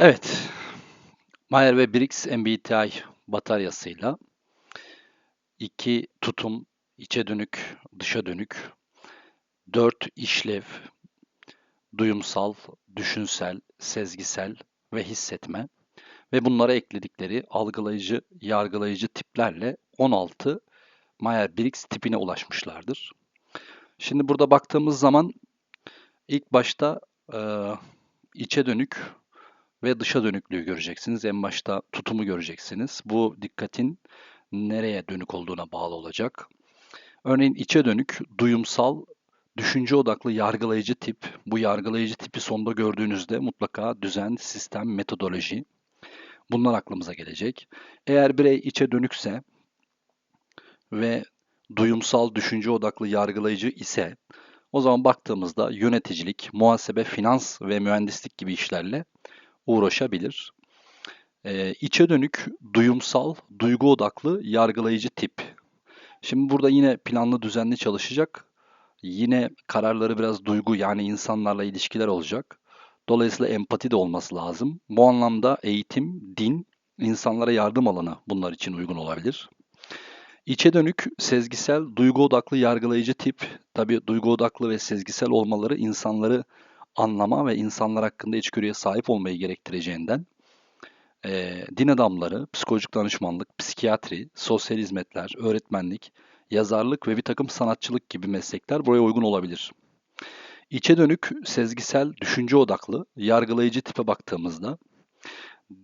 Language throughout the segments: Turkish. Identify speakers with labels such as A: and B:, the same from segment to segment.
A: Evet, Mayer ve Briggs MBTI bataryasıyla iki tutum, içe dönük, dışa dönük, dört işlev, duyumsal, düşünsel, sezgisel ve hissetme ve bunlara ekledikleri algılayıcı, yargılayıcı tiplerle 16 Mayer-Briggs tipine ulaşmışlardır. Şimdi burada baktığımız zaman ilk başta e, içe dönük ve dışa dönüklüğü göreceksiniz. En başta tutumu göreceksiniz. Bu dikkatin nereye dönük olduğuna bağlı olacak. Örneğin içe dönük, duyumsal, düşünce odaklı yargılayıcı tip. Bu yargılayıcı tipi sonda gördüğünüzde mutlaka düzen, sistem, metodoloji bunlar aklımıza gelecek. Eğer birey içe dönükse ve duyumsal, düşünce odaklı yargılayıcı ise o zaman baktığımızda yöneticilik, muhasebe, finans ve mühendislik gibi işlerle uğraşabilir. Ee, içe dönük, duyumsal, duygu odaklı, yargılayıcı tip. Şimdi burada yine planlı düzenli çalışacak. Yine kararları biraz duygu yani insanlarla ilişkiler olacak. Dolayısıyla empati de olması lazım. Bu anlamda eğitim, din, insanlara yardım alanı bunlar için uygun olabilir. İçe dönük, sezgisel, duygu odaklı yargılayıcı tip, tabi duygu odaklı ve sezgisel olmaları insanları anlama ve insanlar hakkında içgörüye sahip olmayı gerektireceğinden e, din adamları, psikolojik danışmanlık, psikiyatri, sosyal hizmetler, öğretmenlik, yazarlık ve bir takım sanatçılık gibi meslekler buraya uygun olabilir. İçe dönük, sezgisel, düşünce odaklı, yargılayıcı tipe baktığımızda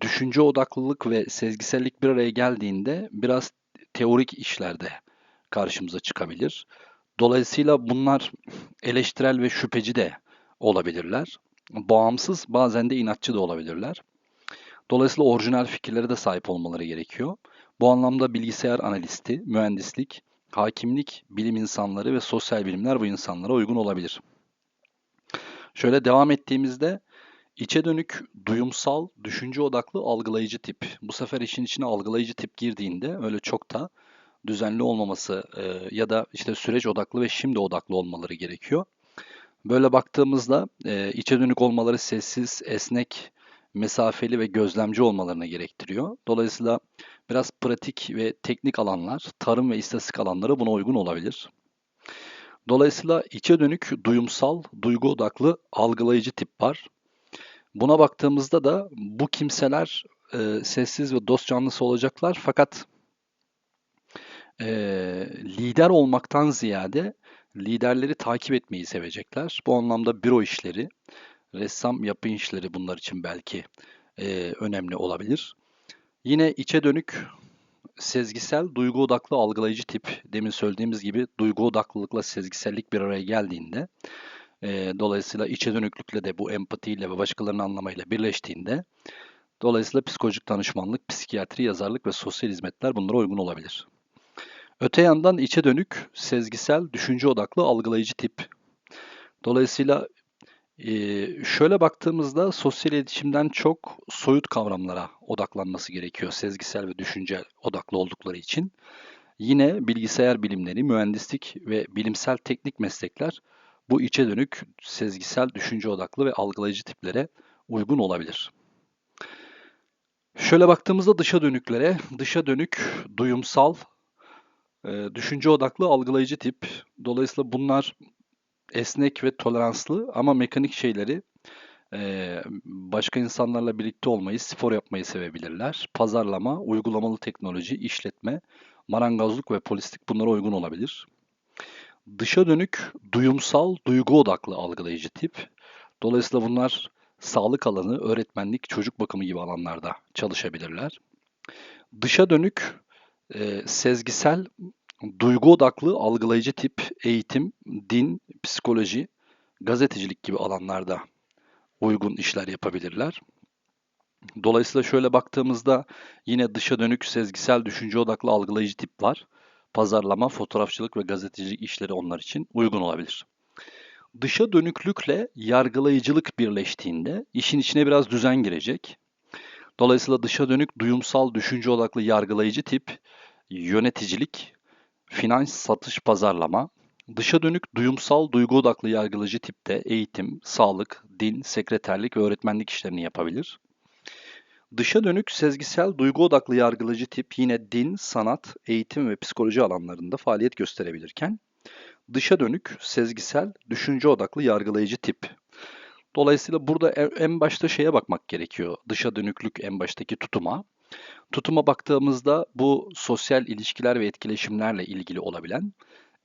A: düşünce odaklılık ve sezgisellik bir araya geldiğinde biraz teorik işlerde karşımıza çıkabilir. Dolayısıyla bunlar eleştirel ve şüpheci de olabilirler. Bağımsız bazen de inatçı da olabilirler. Dolayısıyla orijinal fikirlere de sahip olmaları gerekiyor. Bu anlamda bilgisayar analisti, mühendislik, hakimlik, bilim insanları ve sosyal bilimler bu insanlara uygun olabilir. Şöyle devam ettiğimizde içe dönük, duyumsal, düşünce odaklı algılayıcı tip. Bu sefer işin içine algılayıcı tip girdiğinde öyle çok da düzenli olmaması e, ya da işte süreç odaklı ve şimdi odaklı olmaları gerekiyor. Böyle baktığımızda e, içe dönük olmaları sessiz, esnek, mesafeli ve gözlemci olmalarını gerektiriyor. Dolayısıyla biraz pratik ve teknik alanlar, tarım ve istatistik alanları buna uygun olabilir. Dolayısıyla içe dönük, duyumsal, duygu odaklı, algılayıcı tip var. Buna baktığımızda da bu kimseler e, sessiz ve dost canlısı olacaklar fakat e, lider olmaktan ziyade liderleri takip etmeyi sevecekler. Bu anlamda büro işleri, ressam yapı işleri bunlar için belki e, önemli olabilir. Yine içe dönük sezgisel, duygu odaklı algılayıcı tip. Demin söylediğimiz gibi duygu odaklılıkla sezgisellik bir araya geldiğinde e, dolayısıyla içe dönüklükle de bu empatiyle ve başkalarını anlamayla birleştiğinde dolayısıyla psikolojik danışmanlık, psikiyatri, yazarlık ve sosyal hizmetler bunlara uygun olabilir. Öte yandan içe dönük, sezgisel, düşünce odaklı algılayıcı tip. Dolayısıyla şöyle baktığımızda sosyal iletişimden çok soyut kavramlara odaklanması gerekiyor sezgisel ve düşünce odaklı oldukları için. Yine bilgisayar bilimleri, mühendislik ve bilimsel teknik meslekler bu içe dönük, sezgisel, düşünce odaklı ve algılayıcı tiplere uygun olabilir. Şöyle baktığımızda dışa dönüklere, dışa dönük, duyumsal, düşünce odaklı algılayıcı tip. Dolayısıyla bunlar esnek ve toleranslı ama mekanik şeyleri başka insanlarla birlikte olmayı, spor yapmayı sevebilirler. Pazarlama, uygulamalı teknoloji, işletme, marangozluk ve polislik bunlara uygun olabilir. Dışa dönük, duyumsal, duygu odaklı algılayıcı tip. Dolayısıyla bunlar sağlık alanı, öğretmenlik, çocuk bakımı gibi alanlarda çalışabilirler. Dışa dönük, e, sezgisel, duygu odaklı algılayıcı tip eğitim, din, psikoloji, gazetecilik gibi alanlarda uygun işler yapabilirler. Dolayısıyla şöyle baktığımızda yine dışa dönük sezgisel düşünce odaklı algılayıcı tip var. Pazarlama, fotoğrafçılık ve gazetecilik işleri onlar için uygun olabilir. Dışa dönüklükle yargılayıcılık birleştiğinde işin içine biraz düzen girecek. Dolayısıyla dışa dönük duyumsal düşünce odaklı yargılayıcı tip yöneticilik, finans, satış, pazarlama, dışa dönük duyumsal duygu odaklı yargılayıcı tipte eğitim, sağlık, din, sekreterlik ve öğretmenlik işlerini yapabilir. Dışa dönük sezgisel duygu odaklı yargılayıcı tip yine din, sanat, eğitim ve psikoloji alanlarında faaliyet gösterebilirken dışa dönük sezgisel düşünce odaklı yargılayıcı tip. Dolayısıyla burada e- en başta şeye bakmak gerekiyor. Dışa dönüklük en baştaki tutuma. Tutuma baktığımızda bu sosyal ilişkiler ve etkileşimlerle ilgili olabilen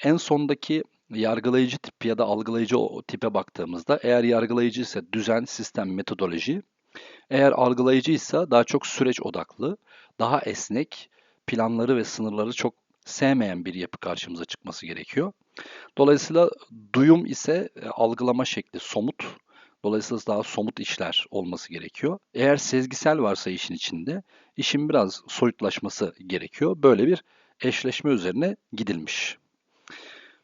A: en sondaki yargılayıcı tip ya da algılayıcı o tipe baktığımızda eğer yargılayıcı ise düzen, sistem, metodoloji, eğer algılayıcı ise daha çok süreç odaklı, daha esnek, planları ve sınırları çok sevmeyen bir yapı karşımıza çıkması gerekiyor. Dolayısıyla duyum ise e, algılama şekli somut, dolayısıyla daha somut işler olması gerekiyor. Eğer sezgisel varsa işin içinde, işin biraz soyutlaşması gerekiyor. Böyle bir eşleşme üzerine gidilmiş.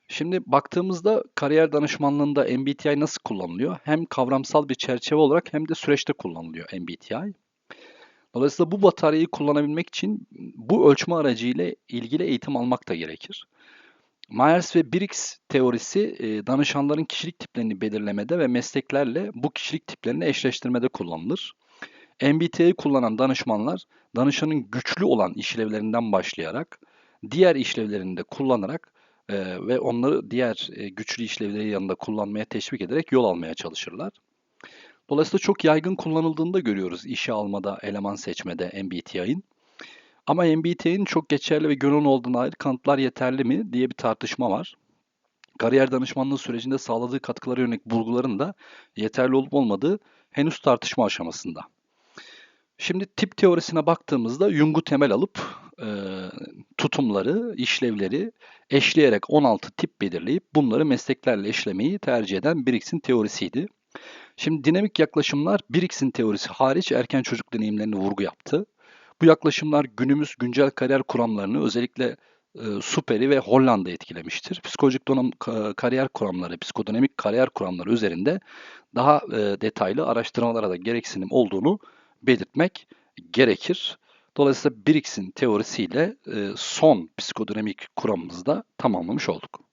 A: Şimdi baktığımızda kariyer danışmanlığında MBTI nasıl kullanılıyor? Hem kavramsal bir çerçeve olarak hem de süreçte kullanılıyor MBTI. Dolayısıyla bu bataryayı kullanabilmek için bu ölçme aracı ile ilgili eğitim almak da gerekir. Myers ve Briggs teorisi e, danışanların kişilik tiplerini belirlemede ve mesleklerle bu kişilik tiplerini eşleştirmede kullanılır. MBTI'yi kullanan danışmanlar danışanın güçlü olan işlevlerinden başlayarak diğer işlevlerini de kullanarak e, ve onları diğer e, güçlü işlevleri yanında kullanmaya teşvik ederek yol almaya çalışırlar. Dolayısıyla çok yaygın kullanıldığını da görüyoruz işe almada, eleman seçmede MBTI'nin. Ama MBTI'nin çok geçerli ve gönül olduğuna dair kanıtlar yeterli mi diye bir tartışma var. Kariyer danışmanlığı sürecinde sağladığı katkılara yönelik bulguların da yeterli olup olmadığı henüz tartışma aşamasında. Şimdi tip teorisine baktığımızda Jung'u temel alıp e, tutumları, işlevleri eşleyerek 16 tip belirleyip bunları mesleklerle eşlemeyi tercih eden Briggs'in teorisiydi. Şimdi dinamik yaklaşımlar Briggs'in teorisi hariç erken çocuk deneyimlerini vurgu yaptı. Bu yaklaşımlar günümüz güncel kariyer kuramlarını özellikle e, Super'i ve Hollanda etkilemiştir. Psikolojik donam, kariyer kuramları, psikodinamik kariyer kuramları üzerinde daha e, detaylı araştırmalara da gereksinim olduğunu belirtmek gerekir. Dolayısıyla Briggs'in teorisiyle e, son psikodinamik kuramımızı da tamamlamış olduk.